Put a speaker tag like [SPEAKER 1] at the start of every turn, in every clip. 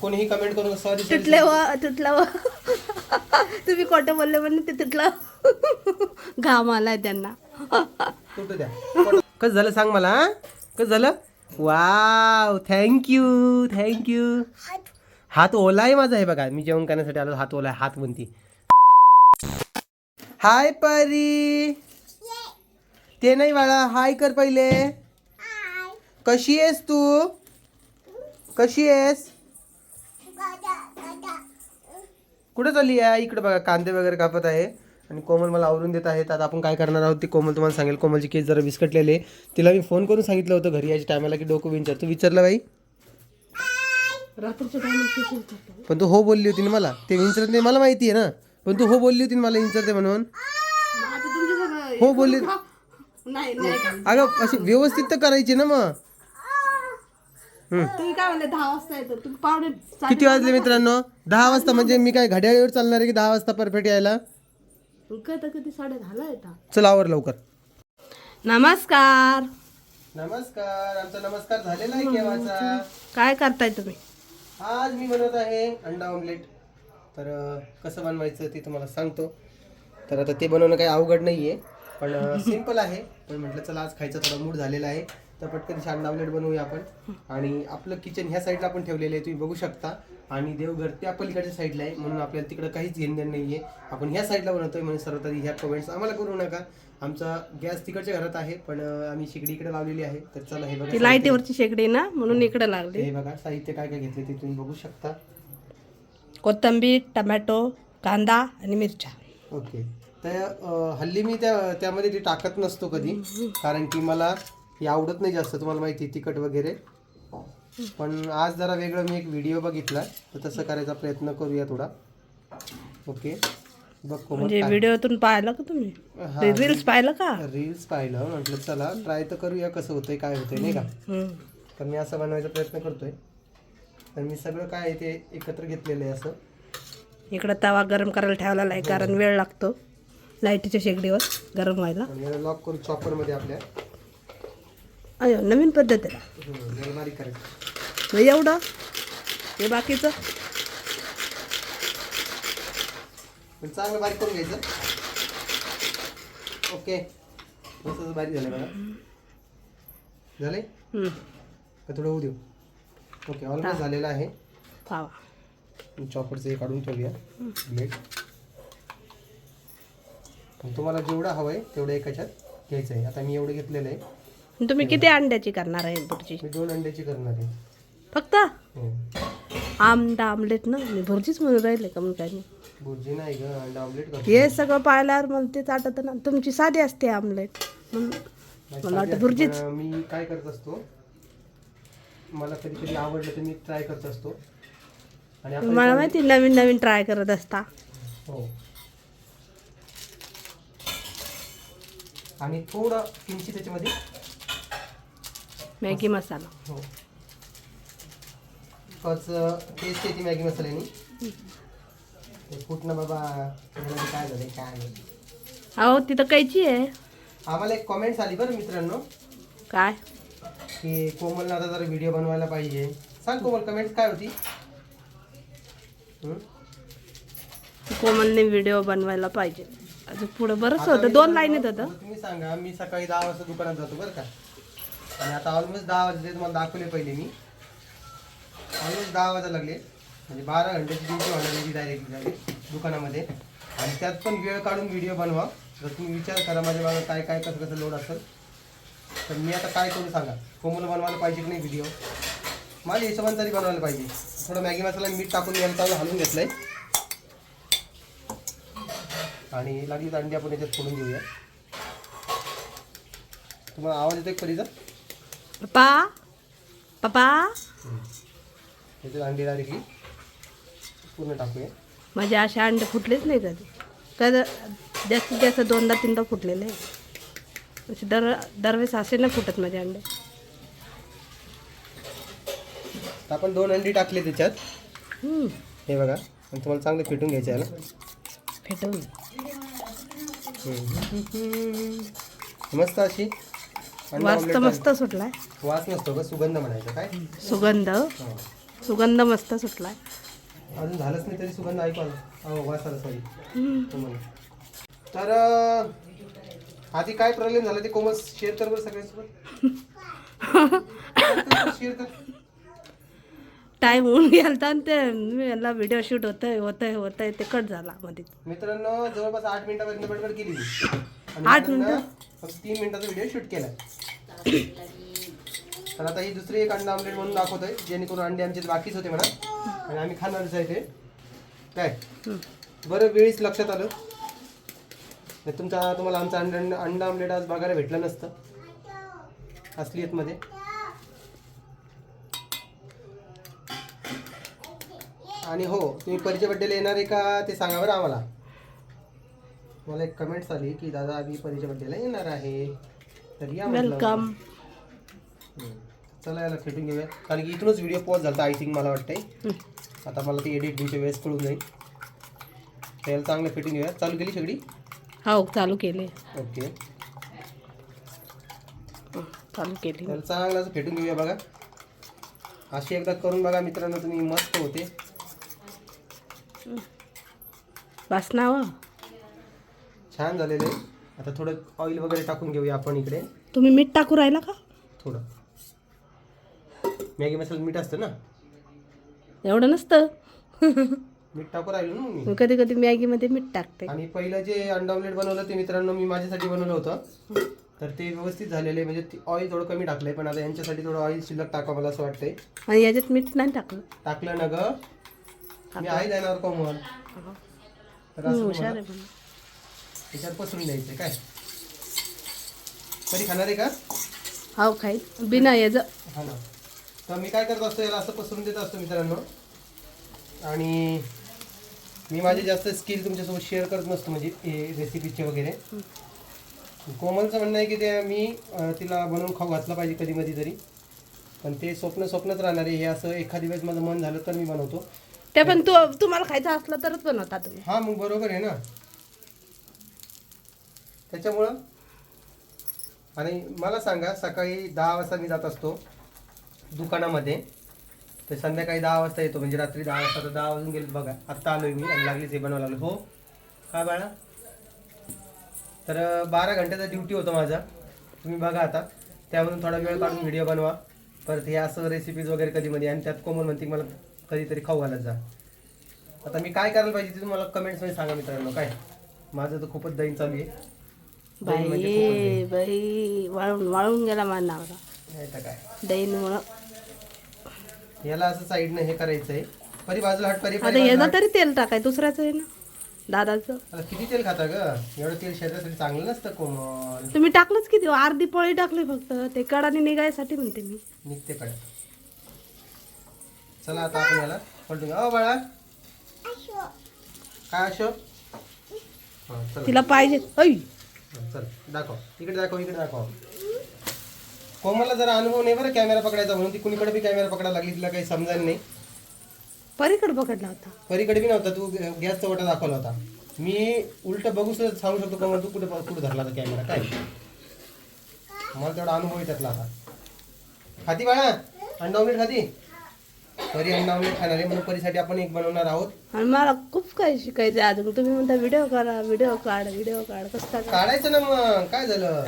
[SPEAKER 1] कोणीही कमेंट करून सॉरी
[SPEAKER 2] तुटले व तुटला व. तुम्ही खोटं बोलले म्हणून ते तुटलं. घाम आलाय त्यांना.
[SPEAKER 1] तुटू द्या. कसं झालं सांग मला हा? कसं झालं? वाव थँक्यू थँक्यू हात ओला आहे माझा आहे बघा. मी जेवण करण्यासाठी आलो हात ओला आहे हात म्हणती. हाय परी. ते नाही बाळा हाय कर पहिले. कशी आहेस तू? कशी आहेस? कुठे चालली आहे? इकडे बघा कांदे वगैरे कापत आहे. आणि कोमल मला आवरून देत आहेत. आता आपण काय करणार आहोत ती कोमल तुम्हाला सांगेल. कोमलची केस जरा विस्कटलेले तिला मी फोन करून सांगितलं होतं घरी यायच्या टायमाला की डोकं विंचार. तू विचारलं बाई? पण तू हो बोलली होती ना मला. ते विंचरत नाही मला माहिती आहे ना. पण तू हो बोलली होती ना मला विंचरते म्हणून. हो बोलली? अगं अशी व्यवस्थित तर करायची ना मग.
[SPEAKER 2] तुम्ही काय म्हणले दहा वाजता येतो. तुम्ही पावणे
[SPEAKER 1] किती वाजले मित्रांनो? दहा वाजता म्हणजे मी काय घड्याळीवर चालणार आहे की दहा वाजता परफेक्ट यायला?
[SPEAKER 2] कधी कधी साडे दहाला येतात
[SPEAKER 1] चल आवर लवकर.
[SPEAKER 2] नमस्कार.
[SPEAKER 1] नमस्कार आमचा नमस्कार झालेला आहे केव्हाचा?
[SPEAKER 2] काय करताय तुम्ही?
[SPEAKER 1] आज मी बनवत आहे अंडा ऑमलेट तर अं, कसं बनवायचं ते तुम्हाला सांगतो. तर आता ते बनवणं काही अवघड नाही आहे पण सिंपल आहे. पण म्हटलं चला आज खायचा थोडा मूड झालेला आहे. तर पटकन छान अंडा ऑमलेट बनवूया आपण. आणि आपलं किचन ह्या साईडला आपण ठेवलेलं आहे तुम्ही बघू शकता. आणि देवघर त्या पलीकडच्या साईडला आहे म्हणून आपल्याला तिकडं काहीच घेणं नाही आहे आपण ह्या साईडला बनवतोय म्हणून सर्वात आधी ह्या कमेंट्स आम्हाला करू नका. आमचा गॅस तिकडच्या घरात आहे पण आम्ही शिगडी इकडे लावलेली आहे. तर चला हे बघा
[SPEAKER 2] ती लाईटीवरची शेगडी ना म्हणून इकडे लागली
[SPEAKER 1] हे बघा साहित्य काय काय घेतले ते तुम्ही बघू शकता.
[SPEAKER 2] कोथिंबीर टमॅटो कांदा आणि मिरच्या.
[SPEAKER 1] ओके. तर हल्ली मी त्या त्यामध्ये ती टाकत नसतो कधी. कारण की मला हे आवडत नाही जास्त तुम्हाला माहिती तिखट वगैरे. पण आज जरा वेगळं मी एक व्हिडिओ बघितला तर तसं करायचा प्रयत्न करूया थोडा. ओके. बघ कोमल
[SPEAKER 2] म्हणजे व्हिडिओतून पाहिलं का तुम्ही? रील्स पाहिलं का?
[SPEAKER 1] रील्स पाहिलं म्हटलं चला ट्राय तर करूया कसं होतंय काय होतंय नाही का. तर मी असं बनवायचा प्रयत्न करतोय. तर मी सगळं काय आहे ते एकत्र घेतलेलं आहे असं.
[SPEAKER 2] इकडं तवा गरम करायला ठेवलेला आहे कारण वेळ लागतो. लाईटीच्या शेगडीवर गरम व्हायला.
[SPEAKER 1] लॉक करू चॉपरमध्ये आपल्या.
[SPEAKER 2] अयो नवीन पद्धत आहे. एवढं? हे बाकीचं?
[SPEAKER 1] चांगलं बारीक करून घ्यायचं. ओके. मस्त बारीक झालं बघा. झाले. का थोडं होऊ देऊ? ओके ऑलमोस्ट झालेलं आहे. चॉपरचं हे काढून ठेवूया. ब्लेड पण तुम्हाला जेवढं हवं आहे तेवढं एकाच्यात घ्यायचं आहे आता मी एवढं घेतलेलं आहे.
[SPEAKER 2] तुम्ही किती अंड्याची करणार आहे
[SPEAKER 1] मी दोन अंड्याची करणार आहे.
[SPEAKER 2] फक्त?
[SPEAKER 1] हो.
[SPEAKER 2] आमदा आमलेट ना? मी भुर्जीच म्हणून राहिले का म्हणून काय नाही?
[SPEAKER 1] भुर्जी नाही ग अंडा ऑमलेट करतो
[SPEAKER 2] हे सगळं पाहिल्यावर मला तेच आठवत ना. तुमची साधी असते आमलेट. म्हणून मला वाटतं भुर्जीच
[SPEAKER 1] मी काय करत असतो मला कधी कधी आवडलं तर मी ट्राय करत असतो. आणि
[SPEAKER 2] मला माहिती नवीन नवीन ट्राय करत असता.
[SPEAKER 1] हो. आणि थोडं किंचित त्याच्यामध्ये
[SPEAKER 2] मॅगी मसाला.
[SPEAKER 1] हो. बस टेस्ट येते मॅगी मसाल्याने. ते फुटणं बाबा त्याच्यामध्ये काय झालं काय नाही.
[SPEAKER 2] अहो तिथं कैची आहे.
[SPEAKER 1] आम्हाला एक कॉमेंट्स आली बरं मित्रांनो.
[SPEAKER 2] काय?
[SPEAKER 1] की कोमलनं आता जरा व्हिडिओ बनवायला पाहिजे. सांग कोमल कमेंट्स काय होती? हं?
[SPEAKER 2] कोमलने व्हिडिओ बनवायला पाहिजे. अजून पुढं बरंच होतं. दोन लाईनीत होतं.
[SPEAKER 1] आता तुम्ही सांगा मी सकाळी दहा वाजता दुकानात जातो बरं का. आणि आता ऑलमोस्ट दहा वाजले तुम्हाला दाखवले पहिले मी. ऑलमोस्ट दहा वाजायला लागले. म्हणजे बारा घंट्याची ड्युटी होणार डायरेक्ट झाली दुकानामध्ये. आणि त्यात पण वेळ काढून व्हिडिओ बनवा. जर तुम्ही विचार करा माझ्या मागं काय काय कसं कसं लोड असेल. तर मी आता काय करू सांगा? कोमल बनवायला पाहिजे की नाही व्हिडिओ माझ्या हिशोबाने तरी बनवायला पाहिजे. थोडं मॅगी मसाला मीठ टाकून याला चांगलं हलवून आहे आणि लागली तर अंडी आपण याच्यात फोडून घेऊया तुम्हाला आवाज येतो येतोय परीचा
[SPEAKER 2] पप्पा पप्पा.
[SPEAKER 1] याच्यात अंडी डायरेक्टली पूर्ण टाकूया.
[SPEAKER 2] माझे असे अंडे फुटलेच नाही कधी कधी जास्तीत जास्त दोनदा तीनदा फुटलेले आहे असे दर दरवेळेस असे नाही फुटत माझे अंडे.
[SPEAKER 1] तर आपण दोन अंडी टाकले त्याच्यात.
[SPEAKER 2] हम्म,
[SPEAKER 1] हे बघा. आणि तुम्हाला चांगलं फेटून घ्यायचं आहे ना?
[SPEAKER 2] फेटवून
[SPEAKER 1] मस्त अशी. अंडा
[SPEAKER 2] वास
[SPEAKER 1] omelette
[SPEAKER 2] तर मस्त सुटलाय.
[SPEAKER 1] वास नसतो का सुगंध म्हणायचा काय?
[SPEAKER 2] सुगंध.
[SPEAKER 1] हो.
[SPEAKER 2] सुगंध मस्त सुटलाय.
[SPEAKER 1] अजून झालंच नाही तरी सुगंध ऐकू आला. अहो वास आला सॉरी
[SPEAKER 2] हम्म.
[SPEAKER 1] तर अं, आधी काय प्रॉब्लेम झाला ते कोमल शेअर कर बरं सगळ्यांसोबत. शेअर कर.
[SPEAKER 2] टाईम होऊन गेलता आणि ते मी याला व्हिडिओ शूट होतंय होतंय होतंय ते कट झाला मध्ये
[SPEAKER 1] मित्रांनो जवळपास आठ मिनिटापर्यंत बडबड केली.
[SPEAKER 2] आठ
[SPEAKER 1] नंतर
[SPEAKER 2] मिनिटं?
[SPEAKER 1] फक्त तीन मिनिटाचा व्हिडिओ शूट केला. तर आता ही दुसरी एक अंडा ऑमलेट म्हणून दाखवतोय जेणेकरून अंडे आमचे बाकीच होते म्हणा. आणि आम्ही खाणारच आहे ते काय? बरं वेळीच लक्षात आलं. नाही तुमचा तुम्हाला आमचा अंडा अंडा ऑमलेट आज बघायला भेटलं नसतं. असलीयतमध्ये आणि हो तुम्ही परिचय बड्डेला येणार आहे का ते सांगा बरं आम्हाला. मला एक कमेंट्स आली की दादा आम्ही परिचय बड्डेला येणार आहे. तर या.
[SPEAKER 2] वेलकम.
[SPEAKER 1] चला याला खेटून घेऊया. कारण की इथूनच व्हिडिओ पॉज झाला आय थिंक मला वाटतंय. आता मला ती एडिटिंगच्या वेळेस कळून जाईल. त्याला चांगलं फिटिंग घेऊया. चालू केली सगळी
[SPEAKER 2] हो चालू केले.
[SPEAKER 1] ओके.
[SPEAKER 2] चालू केली.
[SPEAKER 1] त्याला चांगलं असं फेटून घेऊया बघा. अशी एकदा करून बघा मित्रांनो तुम्ही मस्त होते.
[SPEAKER 2] बस ना हो.
[SPEAKER 1] छान झालेले आता थोडं ऑइल वगैरे टाकून घेऊया आपण इकडे.
[SPEAKER 2] तुम्ही मीठ टाकू राहिला का?
[SPEAKER 1] थोडं. मॅगी मसाला मीठ असतं ना?
[SPEAKER 2] एवढं नसतं.
[SPEAKER 1] मीठ टाकू राहिलो ना मग मी.
[SPEAKER 2] कधी कधी मॅगीमध्ये मीठ टाकते.
[SPEAKER 1] आणि पहिलं जे अंडा ऑमलेट बनवलं ते मित्रांनो मी माझ्यासाठी बनवलं होतं. तर ते व्यवस्थित झालेले म्हणजे ऑइल थोडं कमी टाकलंय पण आता यांच्यासाठी थोडं ऑइल शिल्लक टाका मला असं वाटतंय.
[SPEAKER 2] आणि याच्यात मीठ नाही टाकलं.
[SPEAKER 1] टाकलं ना ग? मी आहे जाणार कोमल. तर असं
[SPEAKER 2] हुशार
[SPEAKER 1] तुम्हाला
[SPEAKER 2] पण.
[SPEAKER 1] त्याच्यात पसरून द्यायचं काय? कधी खाणार आहे का?
[SPEAKER 2] हो खाई बिना याचं.
[SPEAKER 1] हा ना. तर मी काय करत असतो याला असं पसरून देत असतो मित्रांनो. आणि मी माझे जास्त स्किल तुमच्यासोबत शेअर करत नसतो म्हणजे हे रेसिपीचे वगैरे. कोमलचं म्हणणं आहे की ते मी तिला बनवून खाऊ घातलं पाहिजे कधी मधी तरी. पण ते स्वप्न स्वप्नच राहणार आहे हे असं एखादी वेळेस माझं मन झालं तर मी बनवतो.
[SPEAKER 2] ते पण तू तुम्हाला खायचं असलं तरच बनवता तुम्ही.
[SPEAKER 1] हा मग बरोबर आहे ना. त्याच्यामुळं आणि मला सांगा सकाळी दहा वाजता मी जात असतो. दुकानामध्ये. तर संध्याकाळी दहा वाजता येतो म्हणजे रात्री दहा वाजता. तर दहा वाजून गेले बघा आत्ता आलोय मी आणि लागलीच हे बनवायला लागलो. हो. काय बाळा. तर बारा घंट्याचा ड्युटी होतो माझा. तुम्ही बघा आता. त्यावरून थोडा वेळ काढून व्हिडिओ बनवा. परत हे असं रेसिपीज वगैरे कधीमध्ये आणि त्यात कोमल म्हणते मला कधीतरी खाऊ घालत जा. आता मी काय करायला पाहिजे ते तुम्हाला कमेंट्समध्ये सांगा मित्रांनो काय? माझं तर खूपच दैन चालू आहे. दैन म्हणजे
[SPEAKER 2] बाई बाई वाळून वाळून गेला माझा.
[SPEAKER 1] नाही तर काय?
[SPEAKER 2] दैनमुळं
[SPEAKER 1] याला असं साईडनं हे करायचं आहे परी बाजूला हट परी
[SPEAKER 2] आता
[SPEAKER 1] परी बाजूला
[SPEAKER 2] याचा
[SPEAKER 1] हट.
[SPEAKER 2] तरी तेल टाकाय दुसऱ्याचं आहे ना? दादाचं.
[SPEAKER 1] किती तेल खाता ग? एवढं तेल शरीरासाठी चांगलं नसतं कोमल.
[SPEAKER 2] तुम्ही टाकलंच किती? अर्धी पोळी टाकली फक्त. ते कडाने निघायसाठी म्हणते मी.
[SPEAKER 1] निघते कडे चला आता आपण याला पलटून. अहो बाळा. काय अशोक हा चला.
[SPEAKER 2] तिला पाहिजे. ऐ.
[SPEAKER 1] हा, चल. दाखव. इकडे दाखव इकडे दाखव. कोमलला जरा अनुभव नाही बरं कॅमेरा पकडायचा म्हणून. ती कुणीकडे बी कॅमेरा पकडायला लागली तिला काही समजायला नाही.
[SPEAKER 2] परीकडे पकडला होता.
[SPEAKER 1] परीकडे बी नव्हता तू गॅसचा वटा दाखवला होता. मी उलट बघू सुद्धा सांगू शकतो कोमल तू कुठे कुठे धरला होता कॅमेरा काय? मला तेवढा अनुभव त्यातला आता खाती बाळा अंडा ऑमलेट खाती? परी अंडा ऑमलेट खाणार आहे म्हणून परीसाठी आपण एक बनवणार आहोत.
[SPEAKER 2] आणि मला खूप काही शिकायचं आहे अजून तुम्ही म्हणता व्हिडिओ करा व्हिडिओ काढ व्हिडिओ काढ. कसं
[SPEAKER 1] काढायचं ना मग. काय झालं?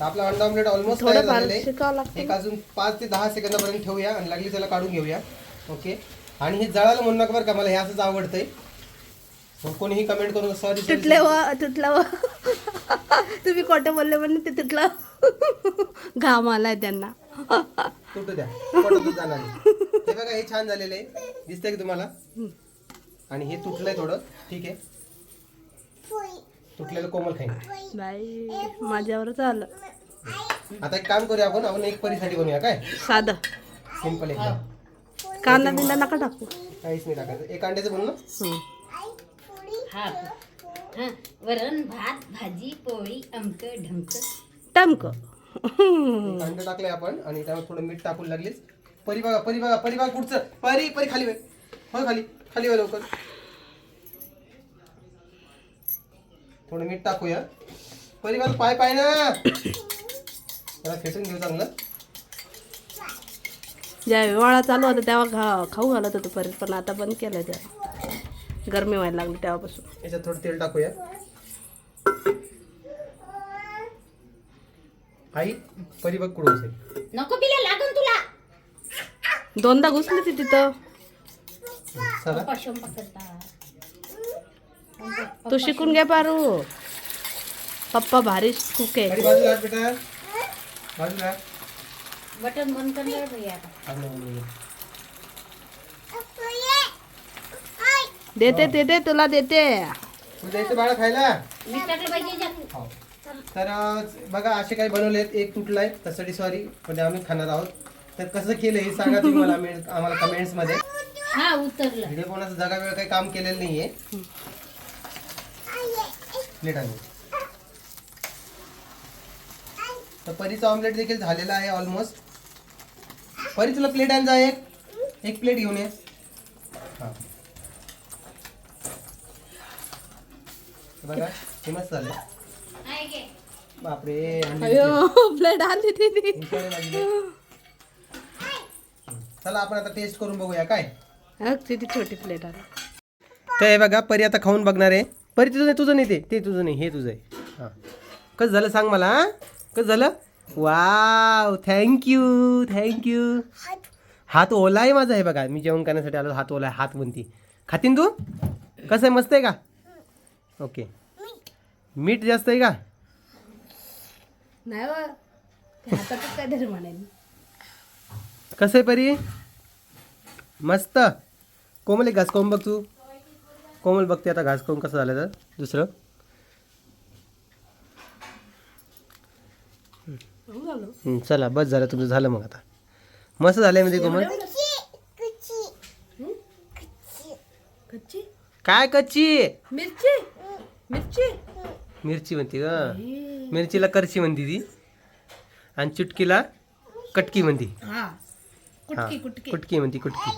[SPEAKER 1] आपला अंडा ऑमलेट ऑलमोस्ट तयार झालेलं आहे. एक अजून पाच ते दहा सेकंदापर्यंत ठेवूया आणि लागली त्याला काढून घेऊया. ओके आणि हे जळालं म्हणू नका बरं का मला हे असंच आवडतंय. कोणीही कमेंट करून सॉरी
[SPEAKER 2] तुटले व तुटलं व तुम्ही खोटं बोलले म्हणून ते तुटलं. घाम आलाय त्यांना.
[SPEAKER 1] तुटू द्या. जाणार. हे बघा हे छान झालेलं आहे. दिसतंय की तुम्हाला? आणि हे तुटलंय थोडं. ठीक आहे. तुटलेलं कोमल खाईन.
[SPEAKER 2] बाई माझ्यावरच आलं.
[SPEAKER 1] आता एक काम करूया आपण आपण एक परीसाठी बनवूया काय?
[SPEAKER 2] साधं.
[SPEAKER 1] सिंपल एकदम
[SPEAKER 2] कांदा बिंदा नका टाकू.
[SPEAKER 1] काहीच नाही टाकायचं. एक अंड्याचं बनवू ना?
[SPEAKER 2] हं.
[SPEAKER 3] हा. हा. वरण भात भाजी पोळी अमक ढमक.
[SPEAKER 2] टमक.
[SPEAKER 1] एक अंडं टाकलंय आपण आणि त्यावर थोडं मीठ टाकून लागलीच. परी बघा परी बघा परी बघा पुढचं परी परी खाली वे हो खाली खाली वे लवकर. थोडं मीठ टाकूया. परी बघा पाय पाय ना. त्याला फेटून घेऊ चांगलं.
[SPEAKER 2] ज्या हिवाळा चालू होता तेव्हा खा खाऊ घालत होतो परत पण आता बंद केलं त्या गरमी व्हायला लागली तेव्हापासून.
[SPEAKER 1] याच्यात थोडं तेल टाकूया. आई परी बघ कुठं असेल
[SPEAKER 3] नको लागून तुला.
[SPEAKER 2] दोनदा घुसली ती तिथं.
[SPEAKER 1] चला.
[SPEAKER 3] करता
[SPEAKER 2] तू शिकून घे पारू. पप्पा भारी कुक आहे.
[SPEAKER 3] बटन बंद.
[SPEAKER 2] देते देते तुला देते.
[SPEAKER 1] बाळा खायला?
[SPEAKER 3] मी टाकलं पाहिजे याच्यात.
[SPEAKER 1] हो. तर बघा असे काही बनवलेत. एक तुटलाय. त्यासाठी सॉरी म्हणजे आम्ही खाणार आहोत. तर कसं केलं हे सांगा तुम्ही मला मे- आम्हाला कमेंट्समध्ये.
[SPEAKER 3] हा
[SPEAKER 1] व्हिडिओ कोणाचं जगा वेळ काही काम केलेलं नाहीये. प्लेट आणू तर परीचं ऑमलेट देखील झालेला आहे ऑलमोस्ट परी तुला प्लेट आण जा एक. एक प्लेट घेऊन ये. हा. बघा हे मस्त झालं. बापरे
[SPEAKER 2] प्लेट आणली ती.
[SPEAKER 1] चला आपण आता टेस्ट करून बघूया काय?
[SPEAKER 2] किती छोटी प्लेट आली
[SPEAKER 1] तर हे बघा परी आता खाऊन बघणार आहे. परी तुझं नाही तुझं नाही ते. ते तुझं नाही हे तुझं आहे. हां. कसं झालं सांग मला हां? कसं झालं? वाव थँक्यू थँक्यू हात. ओला आहे माझा आहे बघा. मी जेवण करण्यासाठी आलो हात ओला आहे हात म्हणती खातीन तू? कसं आहे मस्त आहे का? ओके. मीठ जास्त आहे का?
[SPEAKER 2] नाही बा ते हातातच काहीतरी म्हणेल.
[SPEAKER 1] कसं आहे परी? मस्त. कोमल एक घास खाऊन बघ तू. कोमल बघते आता घास खाऊन कसं झालं तर. दुसरं.
[SPEAKER 2] हो झालं
[SPEAKER 1] चला बस झालं तुमचं झालं मग आता. मस्त झालंय म्हणजे कोमल?
[SPEAKER 2] कच्ची?
[SPEAKER 1] काय कच्ची?
[SPEAKER 2] मिरची? मिरची?
[SPEAKER 1] मिरची म्हणते का मिरचीला करची म्हणते ती. आणि चुटकीला कटकी म्हणते.
[SPEAKER 2] हा. कुटकी कुटकी.
[SPEAKER 1] कुटकी म्हणते कुटकी.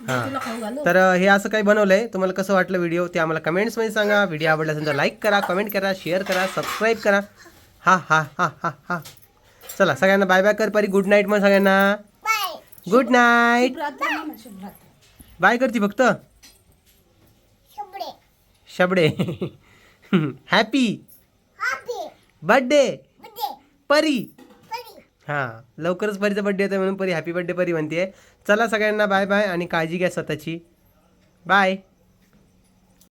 [SPEAKER 2] तुला खाऊ घालू?
[SPEAKER 1] तर हे असं काही बनवलंय. तुम्हाला कसं वाटलं व्हिडिओ ते आम्हाला कमेंट्समध्ये सांगा. व्हिडिओ आवडला असेल तर लाईक करा कमेंट करा शेअर करा सबस्क्राईब करा. हा हा हा हा हा. चला सगळ्यांना बाय बाय कर. परी गुड नाईट मग सगळ्यांना. गुड नाईट बाय करती फक्त. शबडे. हॅपी बर्थडे परी. हां लवकरच परीचा बर्थडे होता म्हणून परी हॅपी बर्थडे परी म्हणते चला सगळ्यांना बाय बाय आणि काळजी घ्या स्वतःची. बाय.